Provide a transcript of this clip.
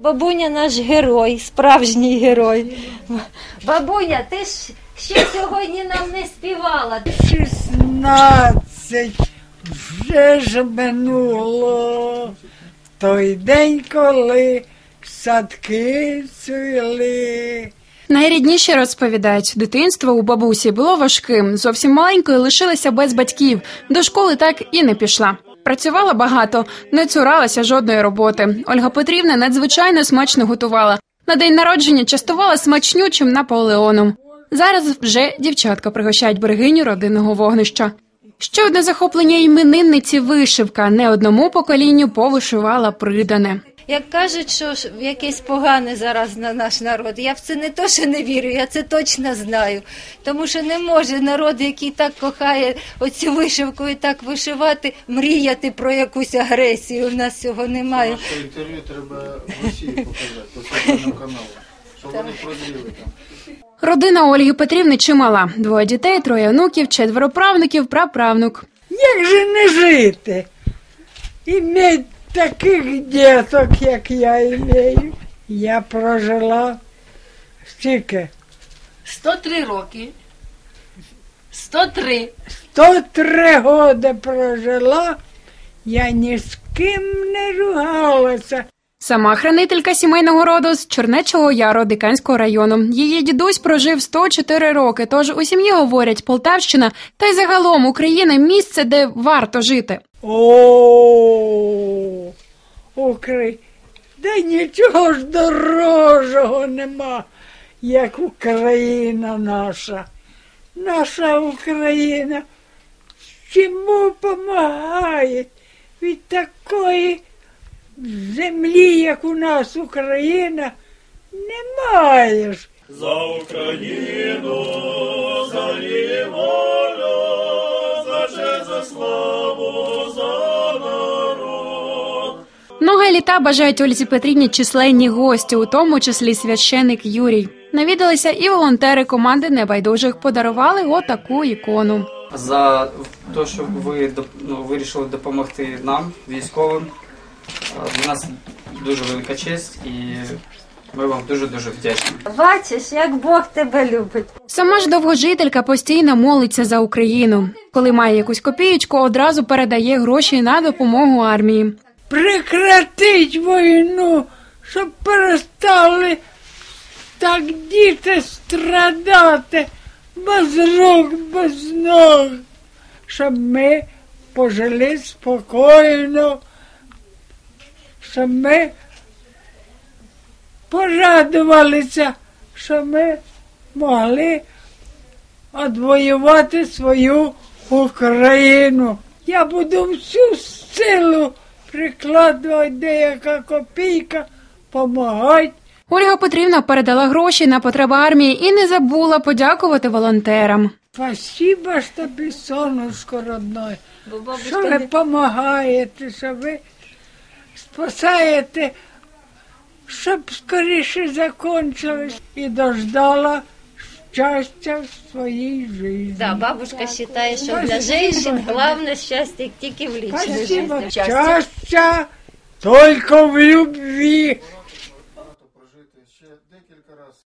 Бабуня наш герой, справжній герой. Бабуня, ти ж ще сьогодні нам не співала. Шістнадцять вже ж минуло. Той день, коли садки цвіли. Найрідніші розповідають, дитинство у бабусі було важким. Зовсім маленькою лишилася без батьків. До школи так і не пішла. Працювала багато, не цуралася жодної роботи. Ольга Петрівна надзвичайно смачно готувала. На день народження частувала смачнючим Наполеоном. Зараз вже дівчатка пригощають берегиню родинного вогнища. Ще одне захоплення іменинниці вишивка. Не одному поколінню повишивала придане. Як кажуть, що ж якесь погане зараз на наш народ, я в це не то, що не вірю, я це точно знаю. Тому що не може народ, який так кохає оцю вишивку і так вишивати, мріяти про якусь агресію. У нас цього немає. Наше інтерв'ю треба в Росії показати, по центральному каналу, щоб вони прозріли там. Родина Ольги Петрівни чимала: двоє дітей, троє онуків, четверо правнуків, праправнук. Як же не жити? Іметь таких діток, як я маю, Я прожила стільки 103 роки. 103. 103 роки прожила, я ні з ким не ругалася. Сама хранителька сімейного роду з Чернечого Яру Диканського району. Її дідусь прожив 104 роки. Тож у сім'ї говорять Полтавщина та й загалом Україна місце, де варто жити. О, Украй... Да нічого ж дорожого нема, як Україна наша. Наша Україна чому допомагає від такої землі, як у нас Україна, немає ж. За Україну, за її волю, за честь, за славу, за народ. Много літа бажають Ользі Петрівні численні гості, у тому числі священик Юрій. Навідалися і волонтери команди небайдужих подарували отаку ікону. за те, що ви ну, вирішили допомогти нам, військовим. Е, Для нас дуже велика честь і ми вам дуже дуже вдячні. Бачиш, як Бог тебе любить. Сама ж довгожителька постійно молиться за Україну. Коли має якусь копієчку, одразу передає гроші на допомогу армії. прекратить війну, щоб перестали так діти страдати без рук, без ног, щоб ми пожили спокійно, щоб ми порадувалися, що ми могли відвоювати свою Україну. Я буду всю силу прикладувати деяка копійка, помагати. Ольга Петрівна передала гроші на потреби армії і не забула подякувати волонтерам. Спасибо ж тобі, сонечко родной, що ви допомагаєте, що ви спасаєте, щоб скоріше закончилось і дождала щастя в своїй житті. Да, бабушка вважає, що для женщин головне щастя тільки в лічній житті. Щастя только в любви.